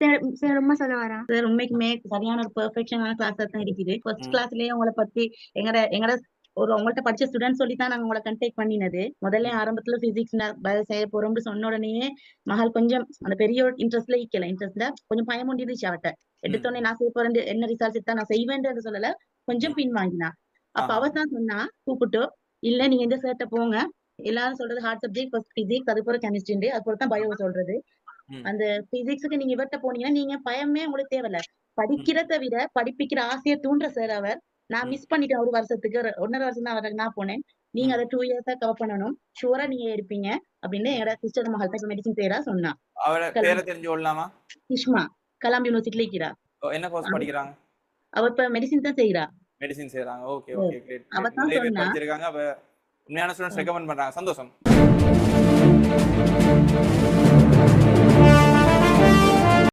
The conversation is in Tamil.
சார் ரொம்ப சொல்ல வரா? சார் உண்மைக்குமே சரியான ஒரு பெர்ஃபெக்ஷனான கிளாஸ் தான் இருக்குது. ஃபர்ஸ்ட். கிளாஸ்லயே உங்களை பத்தி எங்கட எங்கட ஒரு உங்கள்ட்ட படிச்ச ஸ்டூடெண்ட் சொல்லி தான் நாங்க உங்களை கண்டெக்ட் பண்ணினது. முதல்ல ஆரம்பத்துல பிசிக்ஸ் செய்ய போறோம்னு சொன்ன உடனே மகள் கொஞ்சம் அந்த பெரிய இன்ட்ரெஸ்ட்ல ஈக்கல இன்ட்ரெஸ்ட்ல கொஞ்சம் பயம் இருந்துச்சு அவட்ட. எடுத்தோடனே நான் செய்ய போறேன் என்ன ரிசல்ட் தான் நான் செய்வேன் சொல்லல. கொஞ்சம் பின் வாங்கினா. அப்ப. அவ தான் சொன்னா கூப்பிட்டு இல்ல நீங்க இந்த சேர்ட்ட போங்க. எல்லாரும் சொல்றது ஹார்ட் சப்ஜெக்ட் ஃபர்ஸ்ட் பிசிக்ஸ் அது போல கெமிஸ்ட்ரி அது போல தான் பயோ சொல்றது. அந்த பிசிக்ஸுக்கு நீங்க இவர்ட்ட போனீங்கன்னா நீங்க பயமே உங்களுக்கு தேவையில்ல. படிக்கிறத விட படிப்பிக்கிற ஆசையை தூண்டுற சார் அவர். நான். மிஸ் பண்ணிட்டேன் ஒரு வருஷத்துக்கு. ஒன்னரை வருஷம் தான் அவருக்கு நான் போனேன். நீங்க. அதை டூ இயர்ஸா கவர் பண்ணணும். ஷூரா நீங்க இருப்பீங்க அப்படின்னு என்னோட சிஸ்டர் மகள் தான் மெடிசின் சொன்னா. பேரை கொள்ளலாமா? சுஷ்மா கலாம் யூனிவர்சிட்டில இருக்கிறா என்ன கோர்ஸ். படிக்கிறாங்க? அவ இப்ப மெடிசின் தான் செய்யறா மெடிசின் செய்றாங்க. ஓகே. ஓகே கிரேட் அவ தான் சொன்னா. படிச்சிருக்காங்க. அப்ப உண்மையான ஸ்டூடெண்ட்ஸ் ரெக்கமெண்ட் பண்றாங்க. சந்தோஷம்.